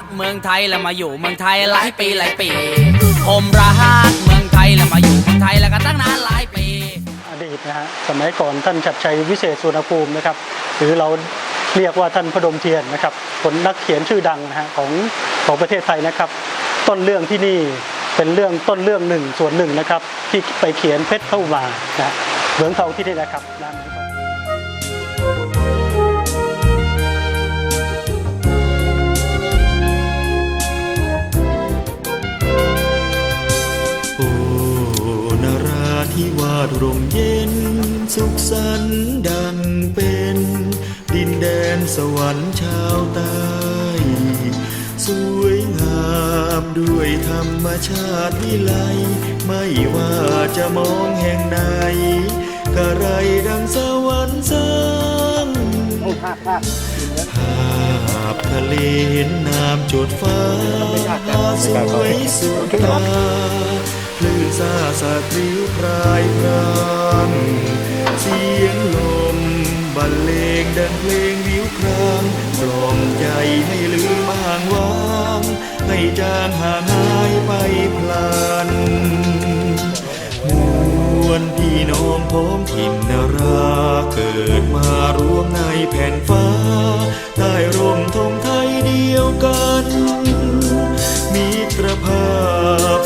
กเมืองไทยแล้วมาอยู่เมืองไทยหลายปีหลายปี ผมรักเมืองไทยแล้วมาอยู่เมืองไทยแล้วก็ตั้งนานหลายปี อดีตนะฮะสมัยก่อนท่านชัดชัยวิเศษสุวรรณภูมินะครับ หรือเราเรียกว่าท่านพดมเทียนนะครับคนนักเขียนชื่อดังนะฮะของของประเทศไทยนะครับ ต้นเรื่องที่นี่เป็นเรื่องต้นเรื่องหนึ่งส่วนหนึ่งนะครับ ที่ไปเขียนเพชรเข้ามานะเหมืองทองที่นี่นะครับร้านเธิวาสร่มเย็น สุขสันต์ดังเป็น ดินแดนสวรรค์ชาวใต้สวยงามด้วยธรรมชาติวิไลไม่ว่าจะมองแห่งไหนกระไรดังสวรรค์สร้างภาพทะเลเห็นน้ำจดฟ้าสวยสุดตา คลื่นซาสาดริ้วพรายพรางเสียงลมบรรเลงดังเพลงวิวครางกล่อมใจให้ลืมห่างวางให้จางห่างหายไปพลันมวลพี่น้องพ้องถิ่นนารา เกิดมารวมในแผ่นฟ้าใต้ร่ม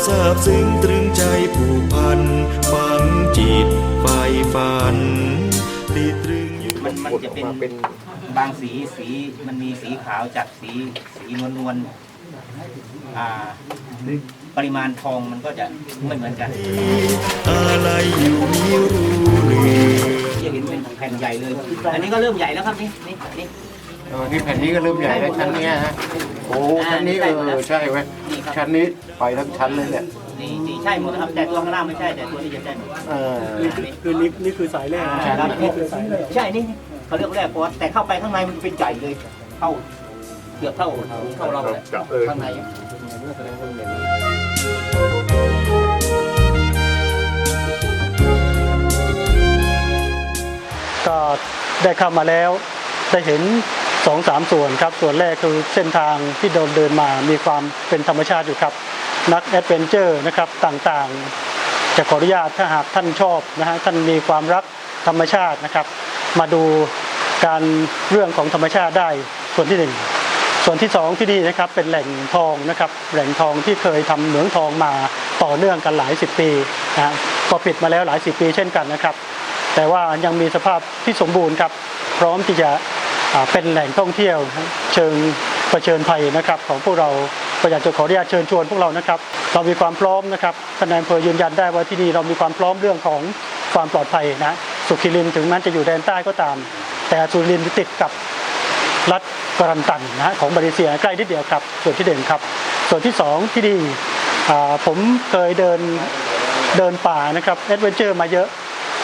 ซาบซึ้งตรึงใจผูกพันฝังจิตไฟฝันติดตรึงอยู่มันมันจะเป็นบางสีสีมันมีสีขาวจัดสีสีนวลนวลๆอ่าปริมาณทองมันก็จะไม่เหมือนกันอะไรอยู่มิรู้เรือจะเห็นเป็นแผ่นใหญ่เลย อันนี้ก็เริ่มใหญ่แล้วครับนี่นี่นี่เออนี่แผ่นนี้ก็เริ่มใหญ่แล้วชั้นเนี้ยฮะโอ้ชั้นนี้เออใช่ไหมนี่ ครับชั้นนี้ไปทั้งชั้นเลยเนี่ยนี่นี่ใช่หมดนะครับ แต่ตัวข้างล่างไม่ใช่แต่ตัวนี้จะใช่หมดเออ คือนี่นี่คือสายแรกนะใช่ครับ นี่คือสายแรกใช่นี่เขาเรียกว่าแรกเพราะว่าแต่เข้าไปข้างในมันเป็นใหญ่เลยเท่าเกือบเท่าเท่าเราเลยข้างในก็ได้เข้ามาแล้วได้เห็น สองสามส่วนครับส่วนแรกคือเส้นทางที่เดินเดินมามีความเป็นธรรมชาติอยู่ครับ นักแอดเวนเจอร์นะครับต่างๆ จะขออนุญาตถ้าหากท่านชอบนะฮะท่านมีความรักธรรมชาตินะครับ มาดูการเรื่องของธรรมชาติได้ส่วนที่หนึ่งส่วนที่สองที่นี่นะครับเป็นแหล่งทองนะครับแหล่งทองที่เคยทำเหมืองทองมาต่อเนื่องกันหลายสิบปีนะฮะก็ปิดมาแล้วหลายสิบปีเช่นกันนะครับ แต่ว่ายังมีสภาพที่สมบูรณ์ครับพร้อมที่จะ เป็นแหล่งท่องเที่ยวเชิงเผชิญภัยนะครับ ของพวกเราก็อยากจะขออนุญาตเชิญชวนพวกเรานะครับ เรามีความพร้อมนะครับท่านนายอำเภอยืนยันได้ว่าที่นี่เรามีความพร้อมเรื่องของความปลอดภัยนะสุขิรินถึงแม้จะอยู่แดนใต้ก็ตาม แต่สุรินติดกับรัฐกรันตันนะของมาเลเซียใกล้นิดเดียวครับ ส่วนที่เด่นครับ ส่วนที่สองที่ดีผมเคยเดินเดินป่านะครับแอดเวนเจอร์มาเยอะ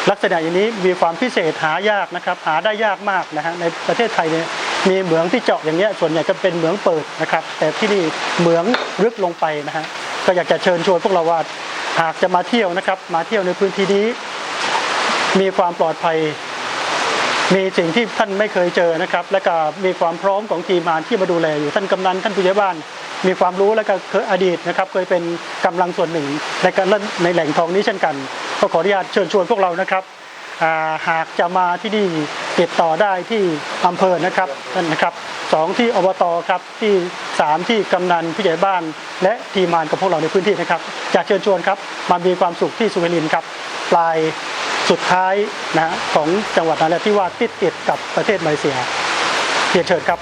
ลักษณะอย่างนี้มีความพิเศษหายากนะครับ หาได้ยากมากนะฮะในประเทศไทยเนี่ยมีเหมืองที่เจาะอย่างเงี้ยส่วนใหญ่ก็เป็นเหมืองเปิดนะครับ แต่ที่นี่เหมืองลึกลงไปนะฮะก็อยากจะเชิญชวนพวกเราว่าหากจะมาเที่ยวนะครับ มาเที่ยวในพื้นที่นี้ มีความปลอดภัย มีสิ่งที่ท่านไม่เคยเจอนะครับ และก็มีความพร้อมของทีมงานที่มาดูแลอยู่ท่านกำนันท่านผู้ใหญ่บ้าน มีความรู้และก็เคยอดีตนะครับเคยเป็นกำลังส่วนหนึ่งในการเล่นในแหล่งทองนี้เช่นกัน ก็ขออนุญาตเชิญชวนพวกเรานะครับาหากจะมาที่นี่ติดต่อได้ที่อำเภอนะครับท่นนะครับสองที่อบตครับที่สามที่กำนันผู้ใหญ่บ้าน และทีมงานกับพวกเราในพื้นที่นะครับอยากเชิญชวนครับมามีความสุขที่สุรินครับปลายสุดท้ายนะฮะของจังหวัดนราธิวาสติดติดกับประเทศมาเลเซียเรียนเชิญครับ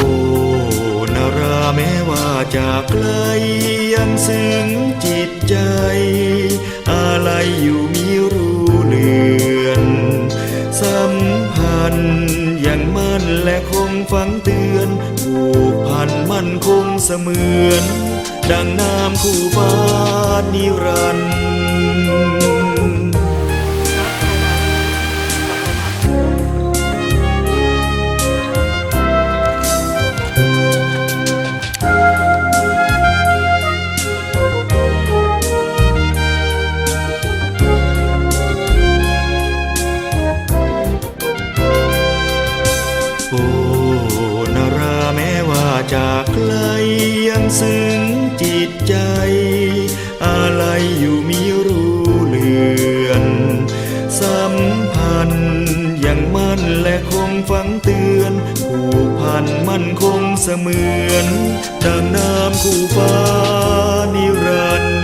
โอนราแม้ว่าจากไกลยังซึ้งจิตใจ อะไรอยู่มีรู้เลือน สัมพันธ์ยังมั่นและคงฝังเตือนผูกพันมั่นคงเสมือน ดังน้ำคู่ฟ้านิรันดร์ เสมือนดังน้ำคู่ฟ้านิรันดร์